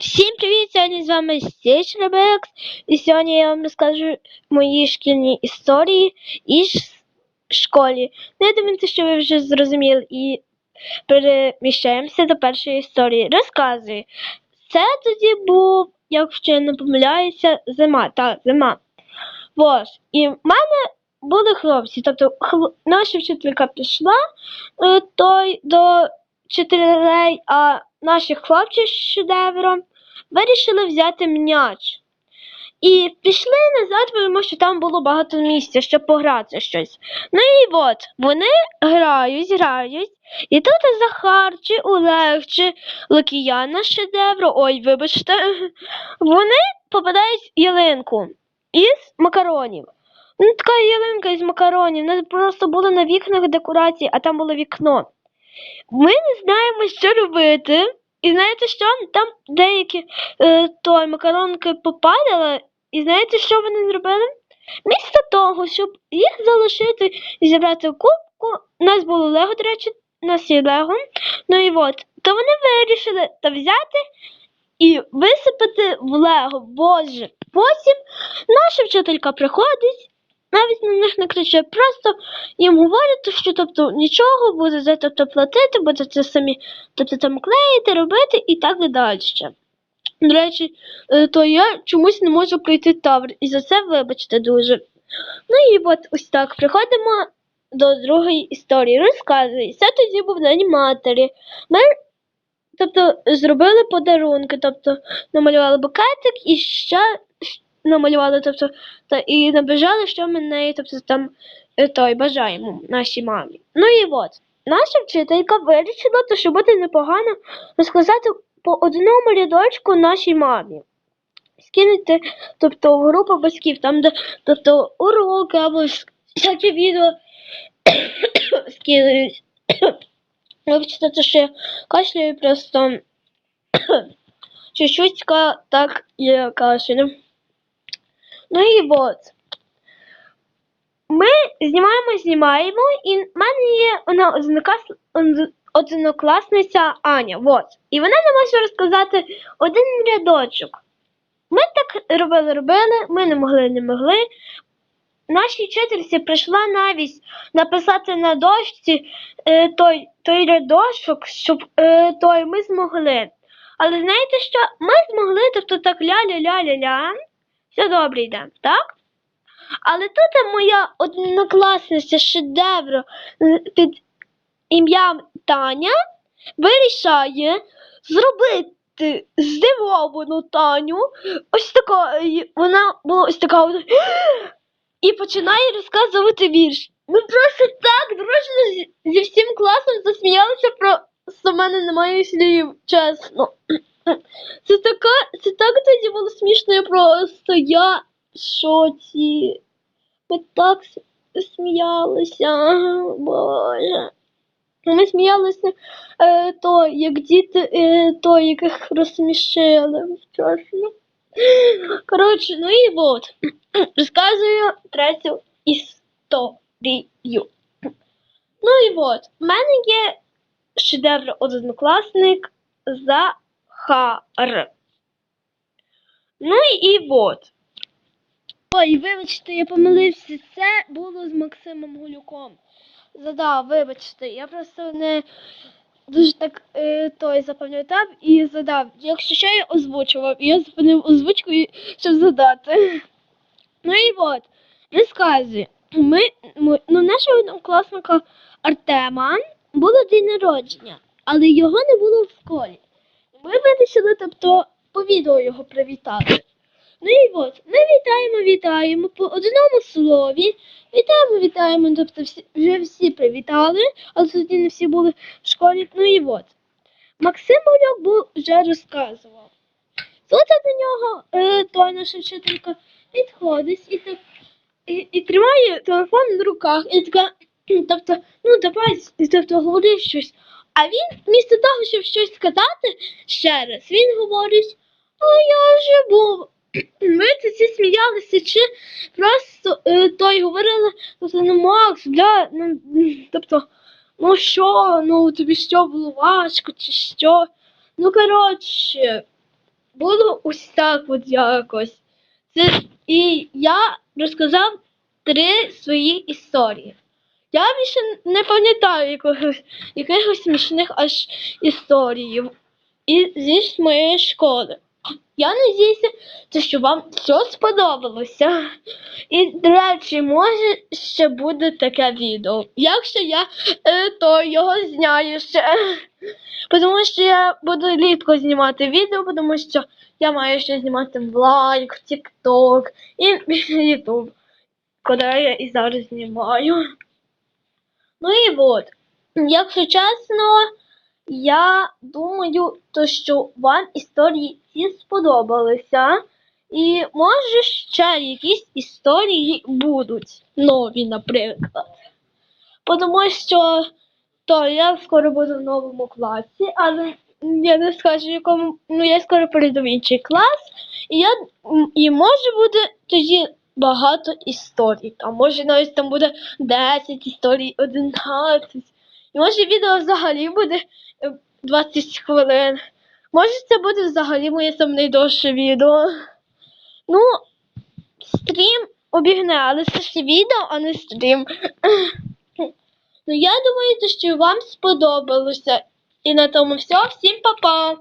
Всім привіт! Сьогодні з вами Стіч Ребекс. І сьогодні я вам розкажу мої шкільні історії із школі. Ну, я думаю, що ви вже зрозуміли і переміщаємося до першої історії. Розказую. Це тоді був, якщо я не помиляюся, зима. Так, зима. Ось. І в мене були хлопці. Тобто хл... наша вчителька пішла е, той до вчителей, а наші хлопці з шедевром вирішили взяти м'яч. І пішли назад, тому що там було багато місця, щоб пограти щось. Ну і от вони грають, грають, і тут Захар, чи Олег, чи Лукіяна шедевру, ой, вибачте, вони попадають ялинку із макаронів. Ну, така ялинка із макаронів. Вони просто були на вікнах декорації, а там було вікно. Ми не знаємо, що робити. І знаєте що? Там деякі е, той макаронки попадали, і знаєте, що вони зробили? Місто того, щоб їх залишити і зібрати в кубку, у нас було Лего, до речі, у нас є Лего. Ну і от, то вони вирішили та взяти і висипати в Лего. Боже. Потім наша вчителька приходить, навіть на них не криче, просто їм говорять, що тобто нічого будете тобто, платити, будете самі тобто, там клеїти, робити і так далі. До речі, е, то я чомусь не можу пройти тавр, і за це вибачте дуже. Ну і от ось так приходимо до другої історії. Розказую. Це тоді був день матері. Ми тобто, зробили подарунки, тобто намалювали букетик і ще намалювали, тобто, та, і набажали, що ми неї, тобто там е, той бажаємо нашій мамі. Ну і от, наша вчителька вирішила, то, що буде непогано розказати по одному рядочку нашій мамі. Скинути, тобто в групу батьків, там, де тобто уроки або всякі відео скидують. Вибачте, це ще кашляю просто чуть-чуть так я кашлю. Ну і от. Ми знімаємо, знімаємо, і в мене є вона однокласниця Аня. От. І вона не може розказати один рядочок. Ми так робили, робили, ми не могли, не могли. Нашій вчительці прийшла навіть написати на дошці е, той, той рядочок, щоб е, той ми змогли. Але знаєте що? Ми змогли, тобто так ля-ля-ля-ля-ля, все добре йде, так? Але тут моя однокласниця шедевру з- під ім'ям Таня вирішає зробити здивовану Таню. Ось така, вона була ось така. І починає розказувати вірш. Ми просто так дружно зі- всім класом засміялися про що в мене немає слів, чесно. Це така, це так тоді було смішно, просто я в шоці. Ми так сміялися, боже. Ми сміялися е, то, як діти, е, то, яких розсмішили. Чесно. Коротше, ну і от. Розказую третю історію. Ну і от, в мене є шедевр однокласник Захар. Ну і от. Ой, вибачте, я помилився. Це було з Максимом Гулюком. Задав, вибачте, я просто не дуже так е, той запам'ятав і задав. Якщо що я озвучував, я зупинив озвучку, щоб задати. Ну і от, розказую. Ми, ми, ну, нашого однокласника Артема було день народження, але його не було в школі. Ми вирішили, тобто, по відео його привітати. Ну і от, ми вітаємо, вітаємо по одному слові. Вітаємо, вітаємо, тобто всі, вже всі привітали, але тоді не всі були в школі. Ну і от. Максим Гуляк був вже розказував. Тут до нього е, той наша вчителька підходить і так і, і тримає телефон в руках, і така, тобто, ну давай, тобто говори щось. А він, вмісто того, щоб щось сказати ще раз, він говорить, а я вже був. Ми тоді сміялися, чи просто е, той говорили, тобто, ну Макс, бля, ну, тобто, ну що, ну тобі що було важко, чи що? Ну, коротше, було ось так от якось. Це, і я розказав три свої історії. Я більше не пам'ятаю якогось, якихось смішних аж історій і зі моєї школи. Я надіюся, що вам все сподобалося. І, до речі, може ще буде таке відео. Якщо я е, то його зняю ще. Тому що я буду рідко знімати відео, тому що я маю ще знімати в лайк, в TikTok і YouTube, куди я і зараз знімаю. Ну і от, якщо чесно, я думаю, то, що вам історії ці сподобалися. І може ще якісь історії будуть нові, наприклад. Тому що то я скоро буду в новому класі, але я не скажу, якому ну я скоро перейду в інший клас, і я і може буде тоді багато історій. А може навіть там буде 10 історій, 11. І може відео взагалі буде е, 20 хвилин. Може це буде взагалі моє найдовше відео. Ну, стрім обігне, але це ж відео, а не стрім. Ну, я думаю, що вам сподобалося. І на тому все. Всім па-па!